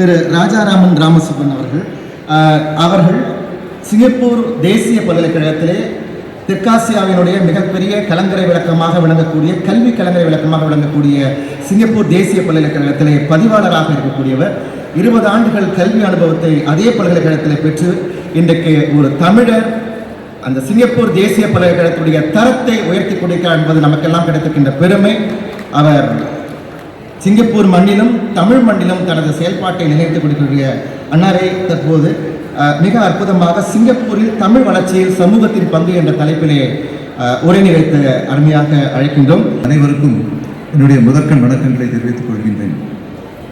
திரு ராஜாராமன் ராமசுப்பன் அவர்கள் அவர்கள் சிங்கப்பூர் தேசிய பல்கலைக்கழகத்திலே தெற்காசியாவினுடைய மிகப்பெரிய கலங்கரை விளக்கமாக விளங்கக்கூடிய கல்வி கலங்கரை விளக்கமாக விளங்கக்கூடிய சிங்கப்பூர் தேசிய பல்கலைக்கழகத்திலே பதிவாளராக இருக்கக்கூடியவர். இருபது ஆண்டுகள் கல்வி அனுபவத்தை அதே பல்கலைக்கழகத்தில் பெற்று இன்றைக்கு ஒரு தமிழர் அந்த சிங்கப்பூர் தேசிய பல்கலைக்கழகத்துடைய தரத்தை உயர்த்தி கொடுக்கிறார் என்பது நமக்கெல்லாம் கிடைத்திருக்கின்ற பெருமை. அவர் சிங்கப்பூர் மண்ணிலும் தமிழ் மண்ணிலும் தனது செயல்பாட்டை நிலைத்துக் கொடுக்கக்கூடிய அன்னாரை தற்போது மிக அற்புதமாக சிங்கப்பூரில் தமிழ் வளர்ச்சியில் சமூகத்தின் பங்கு என்ற தலைப்பிலே உரை நிகழ்த்த அருமையாக அழைக்கின்றோம். அனைவருக்கும் என்னுடைய முதற்கண் வணக்கங்களை தெரிவித்துக் கொள்கின்றேன்.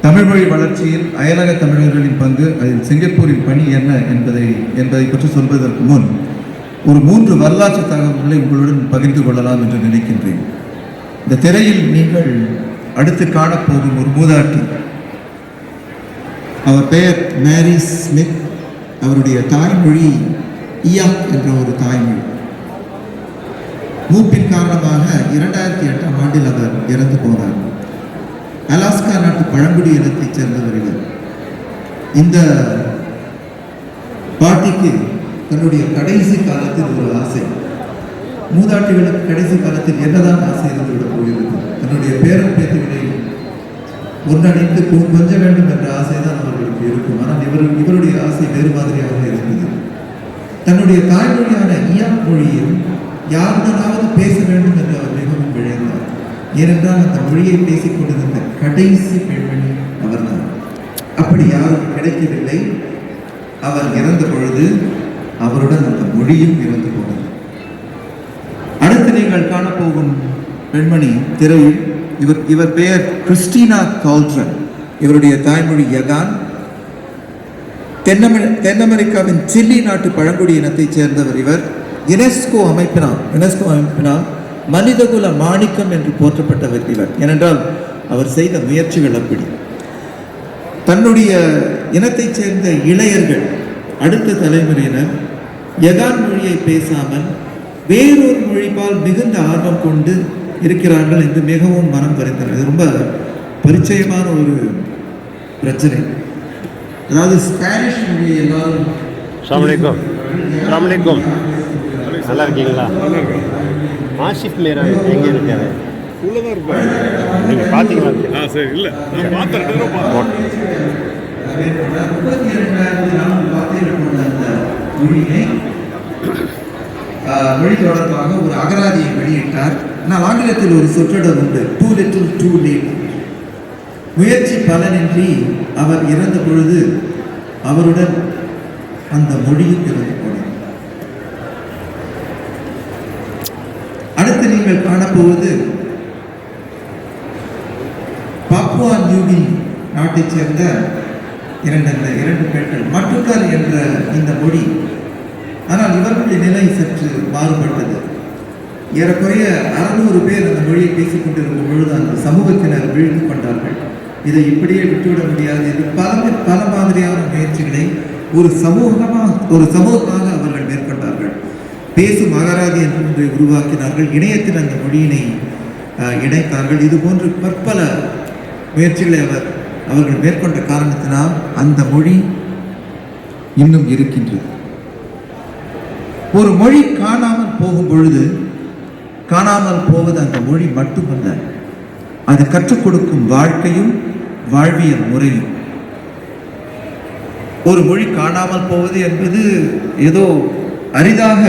தமிழ் மொழி வளர்ச்சியில் அயலக தமிழர்களின் பங்கு அதில் சிங்கப்பூரின் பணி என்ன என்பதை என்பதை பற்றி சொல்வதற்கு முன் ஒரு மூன்று வரலாற்று தகவல்களை உங்களுடன் பகிர்ந்து கொள்ளலாம் என்று நினைக்கின்றேன். இந்த திரையில் நீங்கள் அடுத்து காணப்போகும் ஒரு மூதாட்டி. அவர் பெயர் மேரி ஸ்மித். அவருடைய தாய்மொழி இயாக் என்ற ஒரு தாய்மொழி. மூப்பின் காரணமாக இரண்டாயிரத்தி எட்டாம் ஆண்டில் அவர் இறந்து போனார். அலாஸ்கா நாட்டு பழங்குடி இனத்தைச் சேர்ந்தவர்கள். இந்த பாட்டிக்கு தன்னுடைய கடைசி காலத்தில் ஒரு ஆசை. மூதாட்டிகளுக்கு கடைசி காலத்தில் என்னதான் ஆசை இருந்துவிடப் போகிறது என்னுடைய பேரன் பேத்திகளை ஒன்றணிந்து கொ- கொஞ்ச வேண்டும் என்ற ஆசைதான் அவர்களுக்கு இருக்கும். ஆனால் இவர் இவருடைய ஆசை வேறு மாதிரியாக இருந்தது. தன்னுடைய தாய்மொழியான இயா மொழியில் யாருடனாவது பேச வேண்டும் என்று அவர் மிகவும் விழைந்தார். ஏனென்றால் அந்த மொழியை பேசிக் கொண்டிருந்த கடைசி பெண்மணி அவர்தான். அப்படி யாரும் கிடைக்கவில்லை. அவர் இறந்த பொழுது அவருடன் அந்த மொழியும் இறந்து போனது. அடுத்து நீங்கள் காணப்போகும் பெண்மணி திரையில் இவர் இவர் பெயர் கிறிஸ்டினா கால்ட்ரன். இவருடைய தாய்மொழி யகான். தென்னமெ தென் அமெரிக்காவின் சில்லி நாட்டு பழங்குடி இனத்தைச் சேர்ந்தவர் இவர். யுனெஸ்கோ அமைப்பினால் யுனெஸ்கோ அமைப்பினால் மனிதகுல மாணிக்கம் என்று போற்றப்பட்டவர் இவர். ஏனென்றால் அவர் செய்த முயற்சிகள் அப்படி. தன்னுடைய இனத்தைச் சேர்ந்த இளையர்கள் அடுத்த தலைமுறையினர் யகான் மொழியை பேசாமல் வேறொரு மொழிப்பால் மிகுந்த ஆர்வம் கொண்டு இருக்கிறார்கள் என்று மிகவும் மனம் பறித்தனர் இது ரொம்ப பரிச்சயமான ஒரு பிரச்சனை. அதாவது ஸ்பானிஷ் மொழியை எல்லாரும். அஸ்ஸலாமு அலைக்கும். நல்லா இருக்கீங்களா? ஆஷிப் மீரா எங்கே இருக்காரு? உள்ளதான் இருப்பாரு நீங்கள் பார்த்தீங்களா ஆ சரி இல்லை. நான் பார்த்தேன் முப்பத்தி இரண்டாயிரத்தி அந்த மொழியை ஆஹ், மொழி தொடர்பாக ஒரு அகராதியை வெளியிட்டார். ஆனால் ஆங்கிலத்தில் ஒரு சொற்றொடர் உண்டு. டூ லிட்டில் டூ லேட் முயற்சி பலனின்றி அவர் இறந்த பொழுது அவருடன் அந்த மொழியும் இறந்து போனது. அடுத்து நீங்கள் காணப்போவது பாப்புவா நியூகினி நாட்டைச் சேர்ந்த இரண்டு இரண்டு பெண்கள் மட்டுக்கால் என்ற இந்த மொழி. ஆனால் இவர்களுடைய நிலை சற்று மாறுபட்டது. ஏறக்குறைய அறுநூறு பேர் அந்த மொழியை பேசிக்கொண்டிருக்கும் பொழுது அந்த சமூகத்தினர் விழுந்து கொண்டார்கள். இதை இப்படியே விட்டுவிட முடியாது இது பல பல மாதிரியான முயற்சிகளை ஒரு சமூகமாக ஒரு சமூகமாக அவர்கள் மேற்கொண்டார்கள். பேசும் அகராதி என்று ஒன்றை உருவாக்கினார்கள். இணையத்தில் அந்த மொழியினை இணைத்தார்கள். இது போன்று பற்பல முயற்சிகளை அவர் அவர்கள் மேற்கொண்ட காரணத்தினால் அந்த மொழி இன்னும் இருக்கின்றது. ஒரு மொழி காணாமல் போகும் பொழுது காணாமல் போவது அந்த மொழி மட்டுமல்ல அது கற்றுக் கொடுக்கும் வாழ்க்கையும் வாழ்வியல் முறையும். ஒரு மொழி காணாமல் போவது என்பது ஏதோ அரிதாக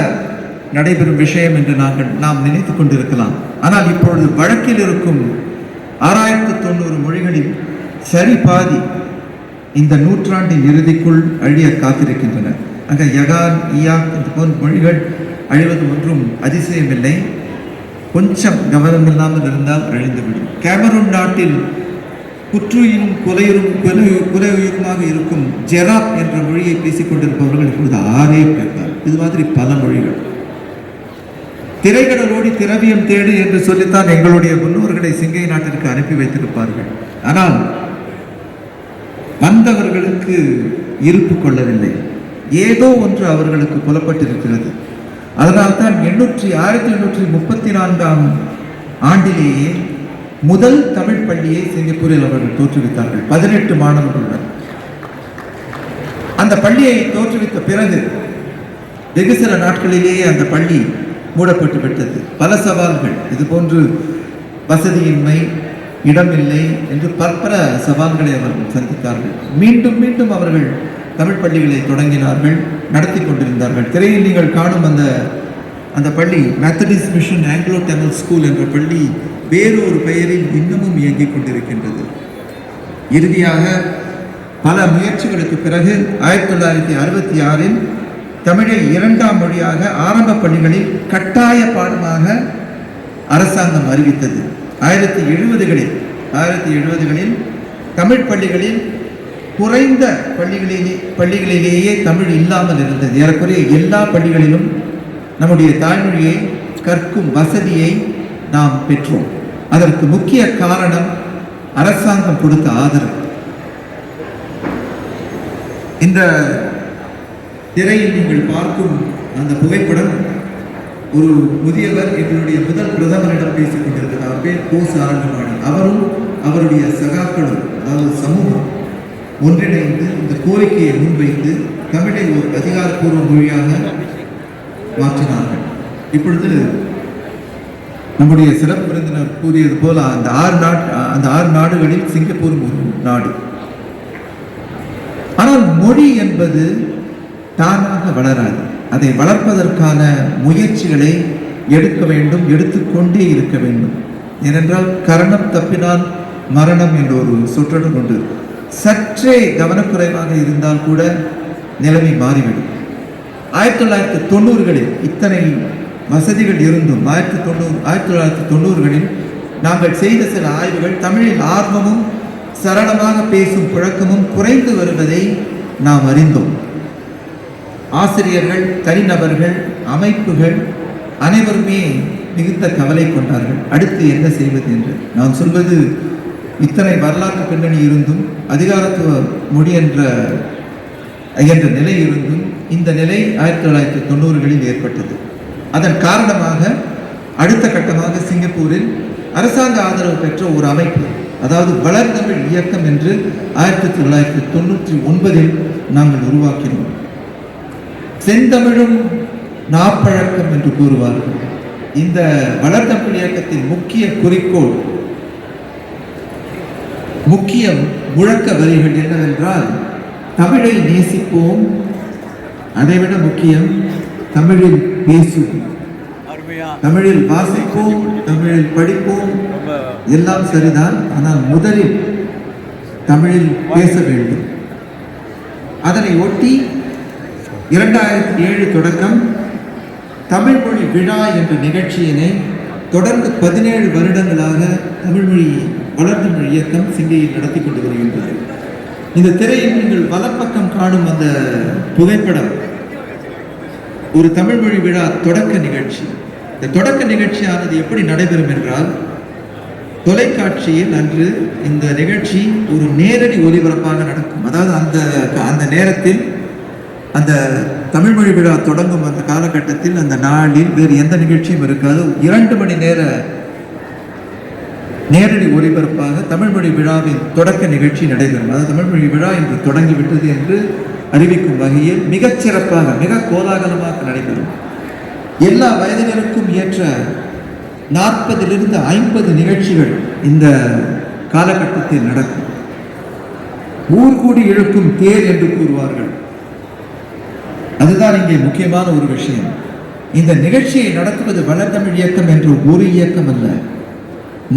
நடைபெறும் விஷயம் என்று நாங்கள் நாம் நினைத்துக் கொண்டிருக்கலாம். ஆனால் இப்பொழுது வழக்கில் இருக்கும் ஆறாயிரத்து தொண்ணூறு மொழிகளில் சரி பாதி இந்த நூற்றாண்டின் இறுதிக்குள் அழிய காத்திருக்கின்றன அங்கே யகான் இயா போன்ற மொழிகள் அழிவது ஒன்றும் அதிசயமில்லை. கொஞ்சம் கவனமில்லாமல் இருந்தால் அழிந்துவிடும். கேமரூன் நாட்டில் புற்றுயிரும் கொலையுறும் கொலை கொலையுயிருமாக இருக்கும் ஜெராப் என்ற மொழியை பேசிக் கொண்டிருப்பவர்கள் இப்பொழுது ஆறே பேர் இது மாதிரி பல மொழிகள். திரைக்கடலோடி திரவியம் தேடு என்று சொல்லித்தான் எங்களுடைய முன்னோர்களை சிங்கை நாட்டிற்கு அனுப்பி வைத்திருப்பார்கள். ஆனால் வந்தவர்களுக்கு இருப்பு கொள்ளவில்லை. ஏதோ ஒன்று அவர்களுக்கு புலப்பட்டிருக்கிறது. அதனால்தான் எண்ணூற்றி ஆயிரத்தி எண்ணூற்றி முப்பத்தி நான்காம் ஆண்டிலேயே முதல் தமிழ் பள்ளியை சிங்கப்பூரில் அவர்கள் தோற்றுவித்தார்கள். பதினெட்டு மாணவர்களுடன் அந்த பள்ளியை தோற்றுவித்த பிறகு வெகு சில நாட்களிலேயே அந்த பள்ளி மூடப்பட்டு விட்டது. பல சவால்கள். இது போன்று வசதியின்மை இடமில்லை என்று பற்பல சவால்களை அவர்கள் சந்தித்தார்கள். மீண்டும் மீண்டும் அவர்கள் தமிழ் பள்ளிகளை தொடங்கினார்கள். நடத்தி கொண்டிருந்தார்கள் திரையில் நீங்கள் காணும் அந்த அந்த பள்ளி Methodist mission Anglo Tamil school என்ற பள்ளி வேறு ஒரு பெயரில் இன்னமும் இயங்கிக் கொண்டிருக்கின்றது. இறுதியாக பல முயற்சிகளுக்கு பிறகு ஆயிரத்தி தொள்ளாயிரத்தி அறுபத்தி ஆறில் தமிழை இரண்டாம் மொழியாக ஆரம்ப பள்ளிகளில் கட்டாய பாடமாக அரசாங்கம் அறிவித்தது. ஆயிரத்தி எழுபதுகளில் ஆயிரத்தி எழுபதுகளில் தமிழ் பள்ளிகளில் குறைந்த பள்ளிகளிலே பள்ளிகளிலேயே தமிழ் இல்லாமல் இருந்தது. ஏறக்குறைய எல்லா பள்ளிகளிலும் நம்முடைய தாய்மொழியை கற்கும் வசதியை நாம் பெற்றோம். அதற்கு முக்கிய காரணம் அரசாங்கம் கொடுத்த ஆதரவு. இந்த திரையில் நீங்கள் பார்க்கும் அந்த புகைப்படம் ஒரு முதியவர் எங்களுடைய முதல் பிரதமரிடம் பேசிக் கொண்டிருக்கிறார். பேர் கோ சாரங்கபாணி. அவரும் அவருடைய சகாக்களும் அதாவது சமூகம் ஒன்றிணைந்து இந்த கோரிக்கையை முன்வைத்து தமிழை ஒரு அதிகாரப்பூர்வ மொழியாக மாற்றினார்கள். இப்பொழுது நம்முடைய சிறப்பு விருந்தினர் கூறியது போல அந்த ஆறு நாட் அந்த ஆறு நாடுகளில் சிங்கப்பூர் ஒரு நாடு. ஆனால் மொழி என்பது தானாக வளராது. அதை வளர்ப்பதற்கான முயற்சிகளை எடுக்க வேண்டும் எடுத்துக்கொண்டே இருக்க வேண்டும். ஏனென்றால் கரணம் தப்பினால் மரணம் என்ற ஒரு சொற்றொடர் உண்டு சற்றே கவனக்குறைவாக இருந்தால் கூட நிலைமை மாறிவிடும். ஆயிரத்தி தொள்ளாயிரத்தி தொண்ணூறுகளில் இத்தனை வசதிகள் இருந்தும் ஆயிரத்தி தொண்ணூறு ஆயிரத்தி தொள்ளாயிரத்தி தொண்ணூறுகளில் நாங்கள் செய்த சில ஆய்வுகள் தமிழில் ஆர்வமும் சரளமாக பேசும் புழக்கமும் குறைந்து வருவதை நாம் அறிந்தோம். ஆசிரியர்கள் தனிநபர்கள் அமைப்புகள் அனைவருமே மிகுந்த கவலை கொண்டார்கள். அடுத்து என்ன செய்வது என்று நான் சொல்வது இத்தனை வரலாற்று பின்னணி இருந்தும் அதிகாரத்துவ மொழி என்ற என்ற நிலை இருந்தும் இந்த நிலை ஆயிரத்தி தொள்ளாயிரத்தி தொண்ணூறுகளில் ஏற்பட்டது. அதன் காரணமாக அடுத்த கட்டமாக சிங்கப்பூரில் அரசாங்க ஆதரவு பெற்ற ஒரு அமைப்பு அதாவது வளர்தமிழ் இயக்கம் என்று ஆயிரத்தி தொள்ளாயிரத்தி தொண்ணூற்றி ஒன்பதில் நாங்கள் உருவாக்கினோம். செந்தமிழும் நாப்பழக்கம் என்று கூறுவார்கள். இந்த வளர்தமிழ் இயக்கத்தின் முக்கிய குறிக்கோள் முக்கிய முழக்க வரிகள் என்னவென்றால் தமிழை நேசிப்போம். அதைவிட முக்கியம் தமிழில் பேசுவோம். தமிழில் வாசிப்போம் தமிழில் படிப்போம். எல்லாம் சரிதான் ஆனால் முதலில் தமிழில் பேச வேண்டும். அதனை ஒட்டி இரண்டாயிரத்தி ஏழு தொடக்கம் தமிழ் மொழி விழா என்ற நிகழ்ச்சியினை தொடர்ந்து பதினேழு வருடங்களாக தமிழ்மொழி வளர்ந்தமிழ் இயக்கம் சிங்கையில் நடத்தி கொண்டு வருகின்றது. இந்த திரையில் நீங்கள் வலப்பக்கம் காணும் அந்த புகைப்படம் ஒரு தமிழ் மொழி விழா தொடக்க நிகழ்ச்சி. இந்த தொடக்க நிகழ்ச்சியானது எப்படி நடைபெறும் என்றால் தொலைக்காட்சியில் அன்று இந்த நிகழ்ச்சி ஒரு நேரடி ஒலிபரப்பாக நடக்கும். அதாவது அந்த அந்த நேரத்தில் அந்த தமிழ் மொழி விழா தொடங்கும் அந்த காலகட்டத்தில் அந்த நாளில் வேறு எந்த நிகழ்ச்சியும் இருக்காது. இரண்டு மணி நேர நேரடி ஒலிபரப்பாக தமிழ்மொழி விழாவின் தொடக்க நிகழ்ச்சி நடைபெறும். அதாவது தமிழ்மொழி விழா இன்று தொடங்கிவிட்டது என்று அறிவிக்கும் வகையில் மிகச் சிறப்பாக மிக கோலாகலமாக நடைபெறும். எல்லா வயதினருக்கும் ஏற்ற நாற்பதிலிருந்து ஐம்பது நிகழ்ச்சிகள் இந்த காலகட்டத்தில் நடக்கும். ஊர் கூடி இழுக்கும் தேர் என்று கூறுவார்கள். அதுதான் இங்கே முக்கியமான ஒரு விஷயம். இந்த நிகழ்ச்சியை நடத்துவது வளர்த்தமிழ் இயக்கம் என்ற ஒரு இயக்கம் அல்ல.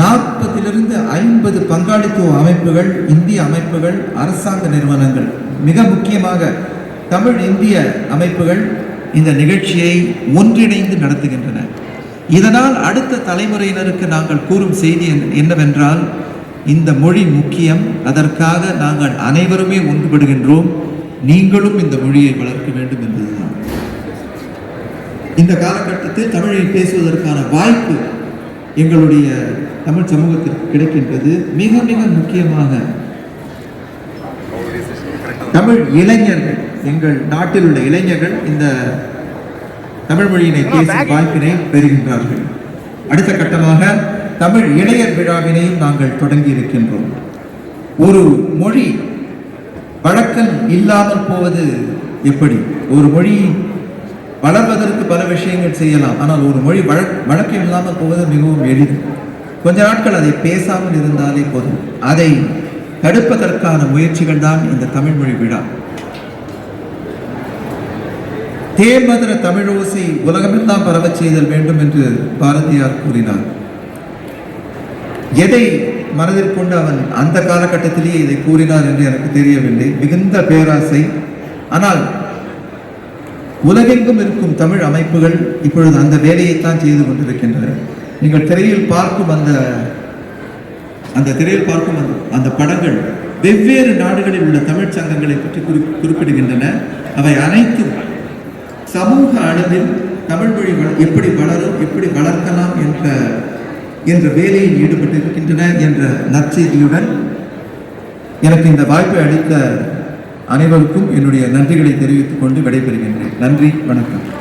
நாற்பதிலிருந்து ஐம்பது பங்காளித்துவ அமைப்புகள் இந்திய அமைப்புகள் அரசாங்க நிறுவனங்கள். மிக முக்கியமாக தமிழ் இந்திய அமைப்புகள் இந்த நிகழ்ச்சியை ஒன்றிணைந்து நடத்துகின்றன. இதனால் அடுத்த தலைமுறையினருக்கு நாங்கள் கூறும் செய்தி என்னவென்றால் இந்த மொழி முக்கியம். அதற்காக நாங்கள் அனைவருமே ஒன்றுபடுகின்றோம். நீங்களும் இந்த மொழியை வளர்க்க வேண்டும் என்பதுதான். இந்த காலகட்டத்தில் தமிழில் பேசுவதற்கான வாய்ப்பு எங்களுடைய தமிழ் சமூகத்திற்கு கிடைக்கின்றது மிக மிக முக்கியமாக தமிழ் இளைஞர்கள் எங்கள் நாட்டில் உள்ள இளைஞர்கள் இந்த தமிழ் மொழியினை பேசும் வாய்ப்பினை பெறுகின்றார்கள். அடுத்த கட்டமாக தமிழ் இளையர் விழாவினையும் நாங்கள் தொடங்கி இருக்கின்றோம். ஒரு மொழி வழக்கல் இல்லாமல் போவது எப்படி? ஒரு மொழி வளர்வதற்கு பல விஷயங்கள் செய்யலாம். ஆனால் ஒரு மொழி வழக் வழக்கம் இல்லாமல் போவது மிகவும் எளிது. கொஞ்ச நாட்கள் அதை பேசாமல் இருந்தாலே போதும். அதை தடுப்பதற்கான முயற்சிகள் தான் இந்த தமிழ் மொழி விழா. தேமதுர தமிழோசை உலகமெல்லாம் பரவச் செய்தல் வேண்டும் என்று பாரதியார் கூறினார். எதை மனதில் கொண்டு அவன் அந்த காலகட்டத்திலேயே இதை கூறினார் என்று எனக்கு தெரியவில்லை. மிகுந்த பேராசை. ஆனால் உலகெங்கும் இருக்கும் தமிழ் அமைப்புகள் இப்பொழுது அந்த வேலையைத்தான் செய்து கொண்டிருக்கின்றன நீங்கள் திரையில் பார்க்கும் அந்த அந்த திரையில் பார்க்கும் அந்த அந்த படங்கள் வெவ்வேறு நாடுகளில் உள்ள தமிழ்ச் சங்கங்களை பற்றி குறி குறிப்பிடுகின்றன. அவை அனைத்தும் சமூக அளவில் தமிழ் மொழி எப்படி வளரும் எப்படி வளர்க்கலாம் என்ற என்ற வேலையில் ஈடுபட்டிருக்கின்றன என்ற நற்செய்தியுடன் எனக்கு இந்த வாய்ப்பை அளித்த அனைவருக்கும் என்னுடைய நன்றிகளை தெரிவித்துக் கொண்டு விடைபெறுகின்றேன். நன்றி வணக்கம்.